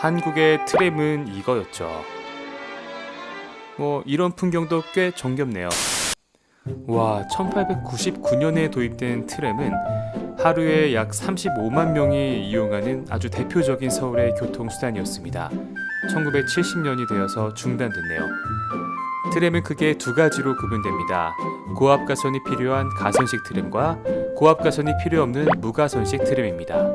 한국의 트램은 이거였죠. 뭐 이런 풍경도 꽤 정겹네요. 와, 1899년에 도입된 트램은 하루에 약 35만 명이 이용하는 아주 대표적인 서울의 교통수단이었습니다. 1970년이 되어서 중단됐네요. 트램은 크게 두 가지로 구분됩니다. 고압 가선이 필요한 가선식 트램과 고압 가선이 필요 없는 무가선식 트램입니다.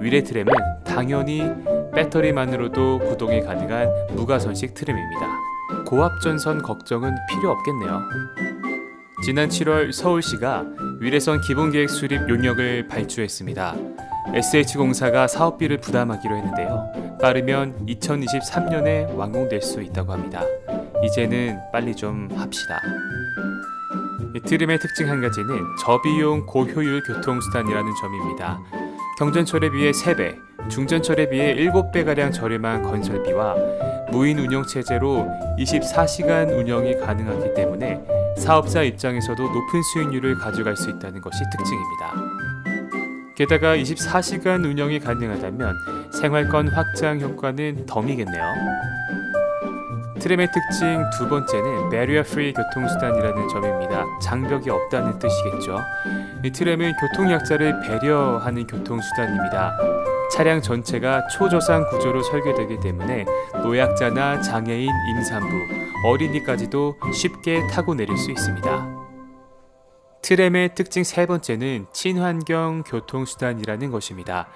위례 트램은 당연히 배터리만으로도 구동이 가능한 무가선식 트램입니다. 고압 전선 걱정은 필요 없겠네요. 지난 7월 서울시가 위례선 기본계획 수립 용역을 발주했습니다. SH공사가 사업비를 부담하기로 했는데요. 빠르면 2023년에 완공될 수 있다고 합니다. 이제는 빨리 좀 합시다. 이 트림의 특징 한 가지는 저비용 고효율 교통수단이라는 점입니다. 경전철에 비해 3배, 중전철에 비해 7배가량 저렴한 건설비와 무인 운영 체제로 24시간 운영이 가능하기 때문에 사업자 입장에서도 높은 수익률을 가져갈 수 있다는 것이 특징입니다. 게다가 24시간 운영이 가능하다면 생활권 확장 효과는 덤이겠네요. 트램의 특징 두 번째는 barrier free 교통수단이라는 점입니다. 장벽이 없다는 뜻이겠죠. 이 트램은 교통약자를 배려하는 교통수단입니다. 차량 전체가 초저상 구조로 설계되기 때문에 노약자나 장애인, 임산부, 어린이까지도 쉽게 타고 내릴 수 있습니다. 트램의 특징 세 번째는 친환경 교통수단이라는 것입니다.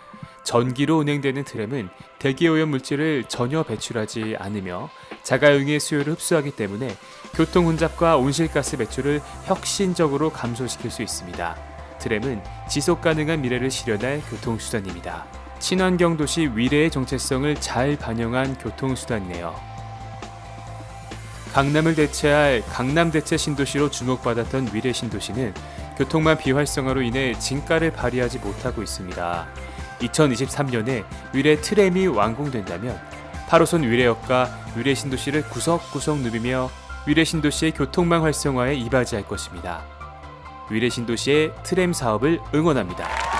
전기로 운행되는 트램은 대기오염 물질을 전혀 배출하지 않으며 자가용의 수요를 흡수하기 때문에 교통 혼잡과 온실가스 배출을 혁신적으로 감소시킬 수 있습니다. 트램은 지속 가능한 미래를 실현할 교통수단입니다. 친환경 도시 위례의 정체성을 잘 반영한 교통수단이네요. 강남을 대체할 강남 대체 신도시로 주목받았던 위례 신도시는 교통망 비활성화로 인해 진가를 발휘하지 못하고 있습니다. 2023년에 위례 트램이 완공된다면 8호선 위례역과 위례 신도시를 구석구석 누비며 위례 신도시의 교통망 활성화에 이바지할 것입니다. 위례 신도시의 트램 사업을 응원합니다.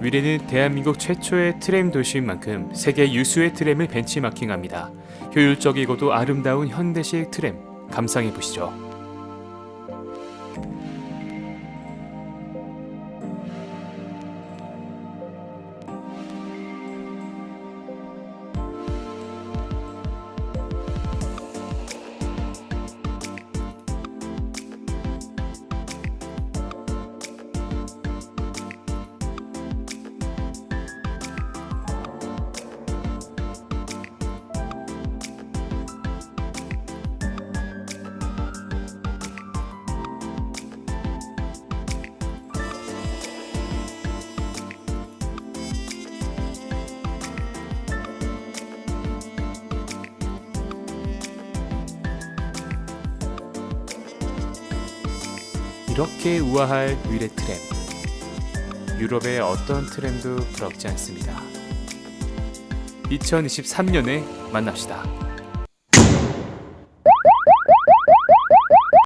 위례는 대한민국 최초의 트램 도시인 만큼 세계 유수의 트램을 벤치마킹합니다. 효율적이고도 아름다운 현대식 트램 감상해 보시죠. 이렇게 우아할 위례 트램. 유럽의 어떤 트램도 부럽지 않습니다. 2023년에 만납시다.